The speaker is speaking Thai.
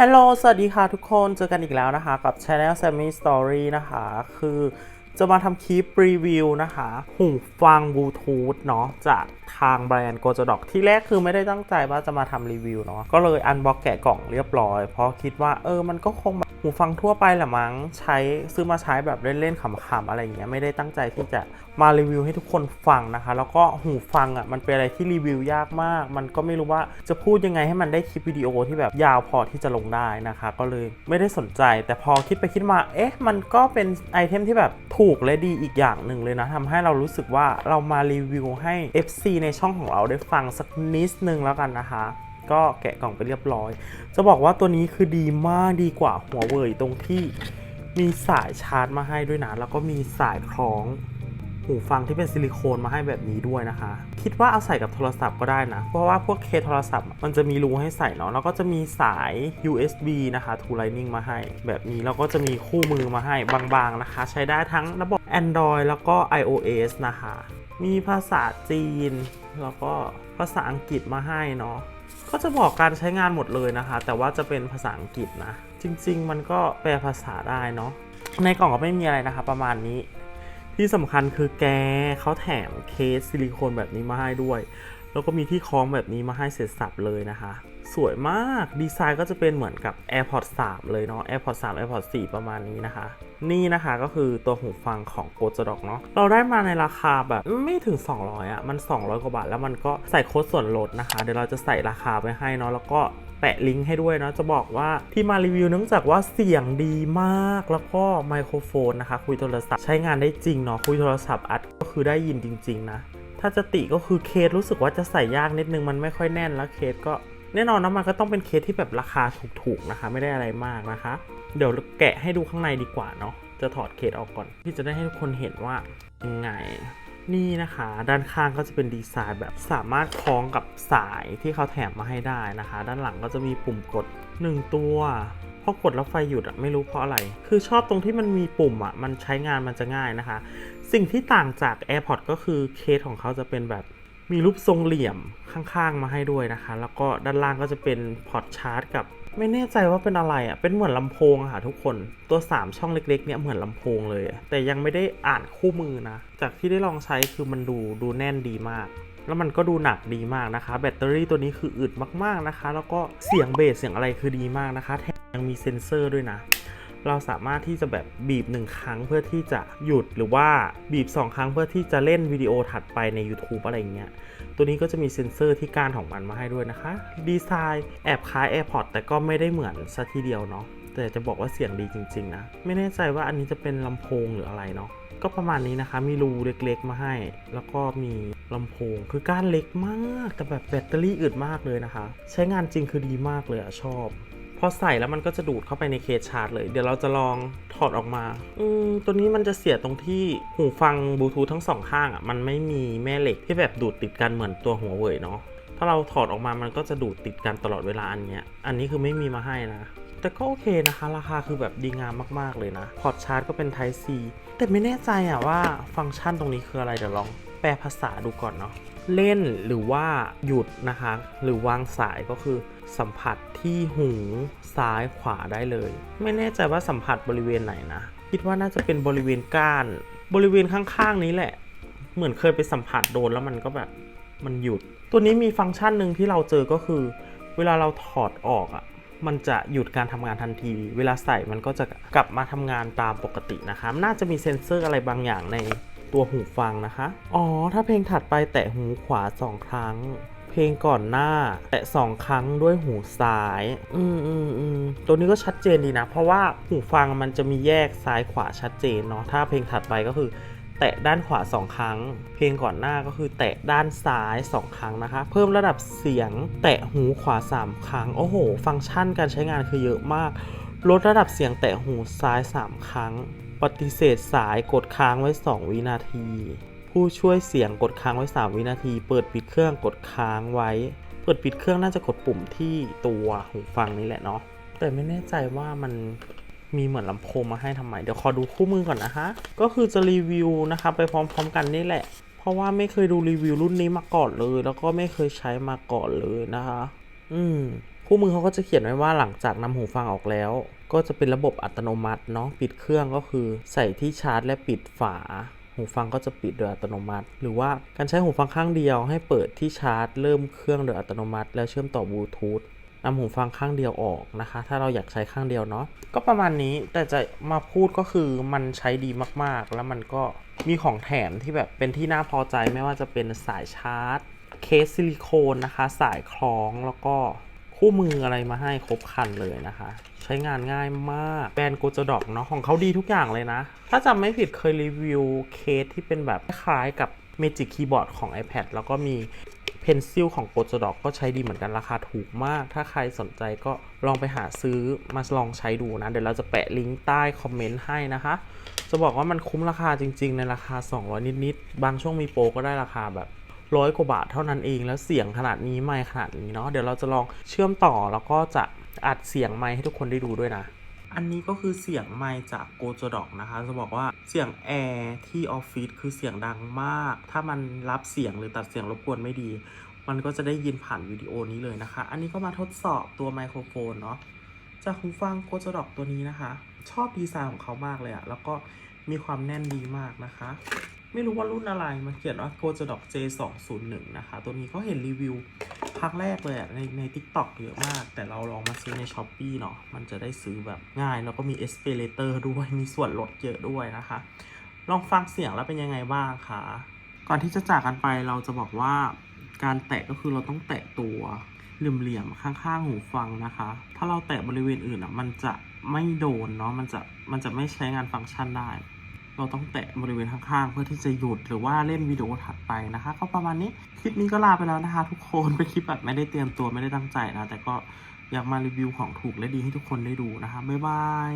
ฮัลโหล สวัสดีค่ะทุกคน เจอกันอีกแล้วนะคะกับ Channel Sammy Story นะคะ คือจะมาทำคลิปรีวิวนะคะ หูฟังบลูทูธเนาะจากทางแบรนด์ g o j o d o k ที่แรกคือไม่ได้ตั้งใจว่าจะมาทำรีวิวเนาะก็เลยอันบ็อกแกะกล่องเรียบร้อย เพราะคิดว่าเออมันก็คง หูฟังทั่วไปแหละมั้งใช้ซื้อมาใช้แบบเล่นๆขำๆอะไรอย่างเงี้ยไม่ได้ตั้งใจที่จะมารีวิวให้ทุกคนฟังนะคะ แล้วก็หูฟังอะมันเป็นอะไรที่รีวิวยากมาก มันก็ไม่รู้ว่าจะพูดยังไงให้มันได้คลิปวิดีโอที่แบบยาวพอที่จะลงได้นะคะ ก็เลยไม่ได้สนใจ แต่พอคิดไปคิดมาเอ๊ะมันก็เป็นไอเทมที่แบบถูกและดีอีกอย่างหนึ่งเลยนะทำให้เรารู้สึกว่าเรามารีวิวให้ FC ในช่องของเราได้ฟังสักนิดนึงแล้วกันนะคะ ก็แกะกล่องไปเรียบร้อย จะบอกว่าตัวนี้คือดีมากดีกว่าหัวเว่ยตรงที่มีสายชาร์จมาให้ด้วยนะ แล้วก็มีสายคล้องหูฟังที่เป็นซิลิโคนมาให้แบบนี้ด้วยนะคะ คิดว่าเอาใส่กับโทรศัพท์ก็ได้นะ เพราะว่าพวกเคโทรศัพท์มันจะมีรูให้ใส่เนาะแล้วก็จะมีสาย USB นะคะ to Lightning มาให้ แบบนี้แล้วก็จะมีคู่มือมาให้บางๆนะคะ ใช้ได้ทั้งระบบ Android แล้วก็ iOS นะคะ มีภาษาจีน แล้วก็ภาษาอังกฤษมาให้เนาะ ก็จะบอกการใช้งานหมดเลยนะคะ แต่ว่าจะเป็นภาษาอังกฤษนะ จริง ๆ มันก็แปลภาษาได้เนาะในกล่องก็ไม่มีอะไรนะคะ ประมาณนี้ที่สำคัญคือแกเขาแถมเคสซิลิโคนแบบนี้มาให้ด้วย แล้วก็มีที่คล้องแบบนี้มาให้เสร็จสับเลยนะคะ สวยมากดีไซน์ก็จะเป็นเหมือนกับ AirPods 3 เลยเนาะ AirPods 3 AirPods 4 ประมาณนี้นะคะ นี่นะคะก็คือตัวหูฟังของโกจดอกเนาะเราได้มาในราคาแบบไม่ถึง 200อะ่ะมัน 200 กว่าบาท แล้วมันก็ใส่โค้ดส่วนลดนะคะ เดี๋ยวเราจะใส่ราคาไปให้เนาะแล้วก็แปะลิงก์ให้ด้วยเนาะจะบอกว่าที่มารีวิวเนื่องจากว่าเสียงดีมากแล้วก็ไมโครโฟนนะคะ คุยโทรศัพท์ใช้งานได้จริงเนาะคุยโทรศัพท์อัดก็คือได้ยินจริง ๆ นะ ถ้าจะติก็คือเคสรู้สึกว่าจะใส่ยากนิดนึงมันไม่ค่อยแน่นแล้วเคสก็แน่นอนนะมันก็ต้องเป็นเคสที่แบบราคาถูกๆนะคะ ไม่ได้อะไรมากนะคะ เดี๋ยวแกะให้ดูข้างในดีกว่าเนาะจะถอดเคสออกก่อน ที่จะได้ให้ทุกคนเห็นว่ายังไงนี่นะคะ ด้านข้างก็จะเป็นดีไซน์แบบสามารถคล้องกับสายที่เขาแถมมาให้ได้นะคะ ด้านหลังก็จะมีปุ่มกด 1 ตัวพอกดแล้วไฟหยุดอะไม่รู้เพราะอะไร คือชอบตรงที่มันมีปุ่มอะมันใช้งานมันจะง่ายนะคะ สิ่งที่ต่างจาก AirPod ก็คือเคสของเขาจะเป็นแบบมีรูปทรงเหลี่ยมข้างๆมาให้ด้วยนะคะ แล้วก็ด้านล่างก็จะเป็นพอร์ตชาร์จกับ ไม่แน่ใจว่าเป็นอะไรอะ่ะ เป็นเหมือนลำโพงอะค่ะทุกคน ตัว 3 ช่องเล็กๆเนี่ยเหมือนลำโพงเลยแต่ยังไม่ได้อ่านคู่มือนะ จากที่ได้ลองใช้คือมันดูดูแน่นดีมาก แล้วมันก็ดูหนักดีมากนะคะ แบตเตอรี่ตัวนี้คืออึดมากๆนะคะ แล้วก็เสียงเบสเสียงอะไรคือดีมากนะคะ แถมยังมีเซ็นเซอร์ด้วยนะ เราสามารถที่จะแบบบีบ 1 ครั้งเพื่อที่จะหยุดหรือว่าบีบ 2 ครั้งเพื่อที่จะเล่นวิดีโอถัดไปใน YouTube อะไรเงี้ย ตัวนี้ก็จะมีเซ็นเซอร์ที่ก้านของมันมาให้ด้วยนะคะ ดีไซน์แอบคล้าย AirPods แต่ก็ไม่ได้เหมือนซะทีเดียวเนาะ แต่จะบอกว่าเสียงดีจริง ๆ นะ ไม่แน่ใจว่าอันนี้จะเป็นลำโพงหรืออะไรเนาะก็ประมาณนี้นะคะ มีรูเล็กๆมาให้ แล้วก็มีลำโพง คือก้านเล็กมาก แต่แบบแบตเตอรี่อึดมากเลยนะคะ ใช้งานจริงคือดีมากเลยอะชอบ พอใส่แล้วมันก็จะดูดเข้าไปในเคสชาร์จเลย เดี๋ยวเราจะลองถอดออกมา อืมตัวนี้มันจะเสียตรงที่หูฟังบลูทูธทั้งสองข้างอะ มันไม่มีแม่เหล็กที่แบบดูดติดกันเหมือนตัวหัวเว่ยเนาะ ถ้าเราถอดออกมามันก็จะดูดติดกันตลอดเวลาอันเนี้ย อันนี้คือไม่มีมาให้นะ แต่ก็โอเคนะคะ ราคาคือแบบดีงามมากๆเลยนะ พอร์ตชาร์จก็เป็น Type C แต่ไม่แน่ใจอะว่าฟังก์ชันตรงนี้คืออะไรเดี๋ยวลองแปลภาษาดูก่อนเนาะเล่นหรือว่าหยุดนะคะ หรือวางสายก็คือสัมผัสที่หูซ้ายขวาได้เลย ไม่แน่ใจว่าสัมผัสบริเวณไหนนะ คิดว่าน่าจะเป็นบริเวณก้าน บริเวณข้างๆนี้แหละ เหมือนเคยไปสัมผัสโดนแล้วมันก็แบบมันหยุด ตัวนี้มีฟังก์ชันหนึ่งที่เราเจอก็คือ เวลาเราถอดออกอะ่ะ มันจะหยุดการทำงานทันที เวลาใส่มันก็จะกลับมาทำงานตามปกตินะคะน่าจะมีเซ็นเซอร์อะไรบางอย่างในตัวหูฟังนะคะ อ๋อ ถ้าเพลงถัดไปแตะหูขวาสองครั้ง เพลงก่อนหน้า แตะสองครั้งด้วยหูซ้าย อืมอืมอืมตัวนี้ก็ชัดเจนดีนะ เพราะว่าหูฟังมันจะมีแยกซ้ายขวาชัดเจนเนาะ ถ้าเพลงถัดไปก็คือ แตะด้านขวา 2 ครั้ง เพลงก่อนหน้าก็คือแตะด้านซ้าย 2 ครั้งนะคะ เพิ่มระดับเสียง แตะหูขวา 3 ครั้ง โอ้โห ฟังก์ชันการใช้งานคือเยอะมาก ลดระดับเสียงแตะหูซ้าย 3 ครั้ง ปฏิเสธสายกดค้างไว้ 2 วินาที ผู้ช่วยเสียงกดค้างไว้ 3 วินาที เปิดปิดเครื่องกดค้างไว้ เปิดปิดเครื่องน่าจะกดปุ่มที่ตัวหูฟังนี่แหละเนาะ แต่ไม่แน่ใจว่ามัน มีเหมือนลำโพงมาให้ทำไม เดี๋ยวขอดูคู่มือก่อนนะคะก็คือจะรีวิวนะคะไปพร้อมๆกันนี่แหละ เพราะว่าไม่เคยดูรีวิวรุ่นนี้มาก่อนเลย แล้วก็ไม่เคยใช้มาก่อนเลยนะคะ อืมคู่มือเขาก็จะเขียนไว้ว่าหลังจากนำหูฟังออกแล้ว ก็จะเป็นระบบอัตโนมัติเนาะปิดเครื่องก็คือ ใส่ที่ชาร์จ และปิดฝา หูฟังก็จะปิดโดยอัตโนมัติ หรือว่าการใช้หูฟังข้างเดียวให้เปิดที่ชาร์จ เริ่มเครื่องโดยอัตโนมัติ แล้วเชื่อมต่อบลูทูธ นำหูฟังข้างเดียวออกนะคะ ถ้าเราอยากใช้ข้างเดียวเนาะก็ประมาณนี้แต่จะมาพูดก็คือมันใช้ดีมากๆ แล้วมันก็มีของแถมที่แบบเป็นที่น่าพอใจไม่ว่าจะเป็นสายชาร์จ เคสซิลิโคนนะคะ สายคล้องแล้วก็คู่มืออะไรมาให้ครบครันเลยนะคะ ใช้งานง่ายมากแบรนด์โกจดอกเนาะของเขาดีทุกอย่างเลยนะ ถ้าจำไม่ผิดเคยรีวิวเคสที่เป็นแบบคล้ายกับ Magic Keyboard ของ iPad แล้วก็มี เพนซิลของโกจดอกก็ใช้ดีเหมือนกันราคาถูกมาก ถ้าใครสนใจก็ลองไปหาซื้อมาลองใช้ดูนะ เดี๋ยวเราจะแปะลิงก์ใต้คอมเมนต์ให้นะคะ จะบอกว่ามันคุ้มราคาจริง ๆ ในราคา 200 นิดๆ บางช่วงมีโปรก็ได้ราคาแบบร้อยกว่าบาทเท่านั้นเองแล้วเสียงขนาดนี้ไมค์ขนาดนี้เนาะเดี๋ยวเราจะลองเชื่อมต่อแล้วก็จะอัดเสียงไมค์ให้ทุกคนได้ดูด้วยนะ อันนี้ก็คือเสียงไมค์จากโกโจดอกนะคะ จะบอกว่าเสียงแอร์ที่ออฟฟิศคือเสียงดังมาก ถ้ามันรับเสียงหรือตัดเสียงรบกวนไม่ดี มันก็จะได้ยินผ่านวิดีโอนี้เลยนะคะ อันนี้ก็มาทดสอบตัวไมโครโฟนเนาะจากหูฟังโกโจดอกตัวนี้นะคะ ชอบดีไซน์ของเขามากเลยอะแล้วก็มีความแน่นดีมากนะคะ ไม่รู้ว่ารุ่นอะไรมันเขียนว่า g o j o d o k J201 นะคะ ตัวนี้เขาเห็นรีวิวครั้งแรกเลยในใน TikTok เยอะมาก แต่เราลองมาซื้อใน s h อ p e e เนาะมันจะได้ซื้อแบบง่าย แล้วก็มี e s p a l a t o r ด้วยมีส่วนลดเยอะด้วยนะคะ ลองฟังเสียงแล้วเป็นยังไงบ้างคะก่อนที่จะจากกันไปเราจะบอกว่าการแตะก็คือเราต้องแตะตัวเหลี่ยมๆข้างๆหูฟังนะคะ ถ้าเราแตะบริเวณอื่นอะมันจะไม่โดนเนาะมันจะมันจะไม่ใช้งานฟังก์ชันได้ เราต้องแตะบริเวณข้างๆ เพื่อที่จะหยุดหรือว่าเล่นวิดีโอถัดไปนะคะ ก็ประมาณนี้คลิปนี้ก็ลาไปแล้วนะคะ ทุกคนเป็นคลิปแบบไม่ได้เตรียมตัวไม่ได้ตั้งใจนะ แต่ก็อยากมารีวิวของถูกและดีให้ทุกคนได้ดูนะคะบ๊ายบาย